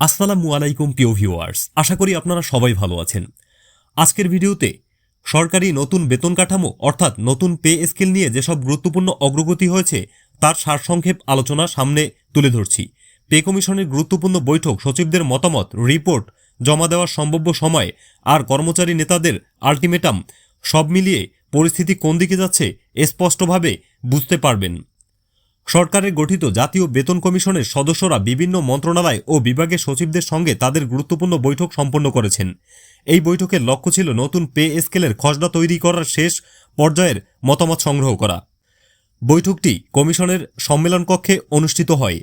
আসসালামু আলাইকুম, প্রিয় ভিউয়ার্স। আশা করি আপনারা সবাই ভালো আছেন। আজকের ভিডিওতে সরকারি নতুন বেতন কাঠামো, অর্থাৎ নতুন পে স্কেল নিয়ে যেসব গুরুত্বপূর্ণ অগ্রগতি হয়েছে, তার সারসংক্ষেপ আলোচনা সামনে তুলে ধরছি। পে কমিশনের গুরুত্বপূর্ণ বৈঠক, সচিবদের মতামত, রিপোর্ট জমা দেওয়ার সম্ভাব্য সময় আর কর্মচারী নেতাদের আলটিমেটাম সব মিলিয়ে পরিস্থিতি কোন দিকে যাচ্ছে স্পষ্টভাবে বুঝতে পারবেন। সরকারের গঠিত জাতীয় বেতন কমিশনের সদস্যরা বিভিন্ন মন্ত্রণালয় ও বিভাগের সচিবদের সঙ্গে তাদের গুরুত্বপূর্ণ বৈঠক সম্পন্ন করেছেন। এই বৈঠকের লক্ষ্য ছিল নতুন পে স্কেলের খসড়া তৈরি করার শেষ পর্যায়ের মতামত সংগ্রহ করা। বৈঠকটি কমিশনের সম্মেলন কক্ষে অনুষ্ঠিত হয়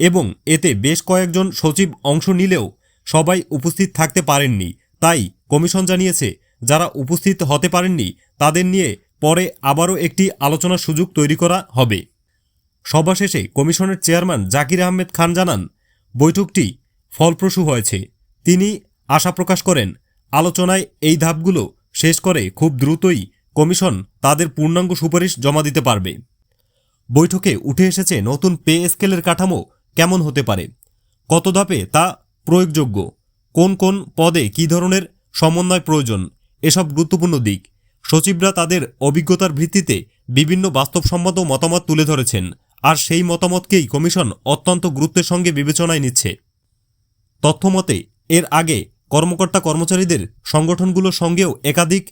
এবং এতে বেশ কয়েকজন সচিব অংশ নিলেও সবাই উপস্থিত থাকতে পারেননি। তাই কমিশন জানিয়েছে, যারা উপস্থিত হতে পারেননি, তাদের নিয়ে পরে আবারও একটি আলোচনার সুযোগ তৈরি করা হবে। সভা শেষে কমিশনের চেয়ারম্যান জাকির আহমেদ খান জানান, বৈঠকটি ফলপ্রসূ হয়েছে। তিনি আশা প্রকাশ করেন, আলোচনায় এই ধাপগুলো শেষ করে খুব দ্রুতই কমিশন তাদের পূর্ণাঙ্গ সুপারিশ জমা দিতে পারবে। বৈঠকে উঠে এসেছে নতুন পে স্কেলের কাঠামো কেমন হতে পারে? কত ধাপে তা প্রয়োগযোগ্য? কোন কোন পদে কী ধরনের সমন্বয় প্রয়োজন? এসব গুরুত্বপূর্ণ দিক। সচিবরা তাদের অভিজ্ঞতার ভিত্তিতে বিভিন্ন বাস্তবসম্মত মতামত তুলে ধরেছেন। আর সেই মতামতকেই কমিশন অত্যন্ত গুরুত্বের সঙ্গে বিবেচনায় নিচ্ছে। তথ্যমতে, এর আগে কর্মকর্তা কর্মচারীদের সংগঠনগুলোর সঙ্গেও একাধিক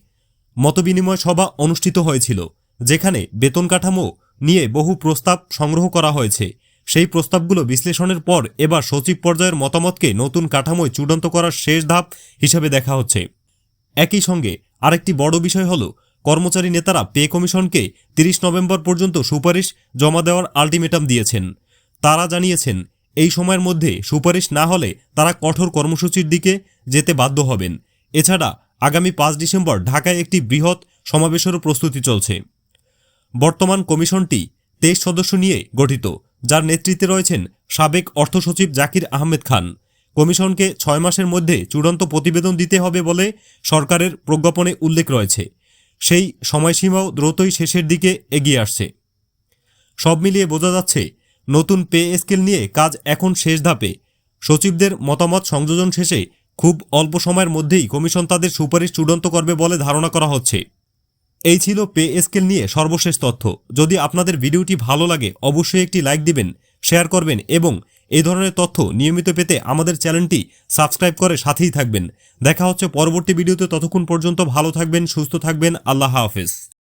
মতবিনিময় সভা অনুষ্ঠিত হয়েছিল, যেখানে বেতন কাঠামো নিয়ে বহু প্রস্তাব সংগ্রহ করা হয়েছে। সেই প্রস্তাবগুলো বিশ্লেষণের পর এবার সচিব পর্যায়ের মতামতকে নতুন কাঠামোয় চূড়ান্ত করার শেষ ধাপ হিসেবে দেখা হচ্ছে। একই সঙ্গে আরেকটি বড় বিষয় হল কর্মচারী নেতারা পে কমিশনকে তিরিশ নভেম্বর পর্যন্ত সুপারিশ জমা দেওয়ার আলটিমেটাম দিয়েছেন। তারা জানিয়েছেন, এই সময়ের মধ্যে সুপারিশ না হলে তারা কঠোর কর্মসূচির দিকে যেতে বাধ্য হবেন। এছাড়া আগামী পাঁচ ডিসেম্বর ঢাকায় একটি বৃহৎ সমাবেশেরও প্রস্তুতি চলছে। বর্তমান কমিশনটি তেইশ সদস্য নিয়ে গঠিত, যার নেতৃত্বে রয়েছেন সাবেক অর্থ সচিব জাকির আহমেদ খান। কমিশনকে ছয় মাসের মধ্যে চূড়ান্ত প্রতিবেদন দিতে হবে বলে সরকারের প্রজ্ঞাপনে উল্লেখ রয়েছে। সেই সময়সীমাও দ্রুতই শেষের দিকে এগিয়ে আসছে। সব মিলিয়ে বোঝা যাচ্ছে, নতুন পে স্কেল নিয়ে কাজ এখন শেষ ধাপে। সচিবদের মতামত সংযোজন শেষে খুব অল্প সময়ের মধ্যেই কমিশন তাদের সুপারিশ চূড়ান্ত করবে বলে ধারণা করা হচ্ছে। এই ছিল পে স্কেল নিয়ে সর্বশেষ তথ্য। যদি আপনাদের ভিডিওটি ভালো লাগে, অবশ্যই একটি লাইক দিবেন, শেয়ার করবেন এবং এই ধরনের তথ্য নিয়মিত পেতে আমাদের চ্যানেলটি সাবস্ক্রাইব করে সাথেই থাকবেন। দেখা হচ্ছে পরবর্তী ভিডিওতে। ততক্ষণ পর্যন্ত ভালো থাকবেন, সুস্থ থাকবেন। আল্লাহ হাফেজ।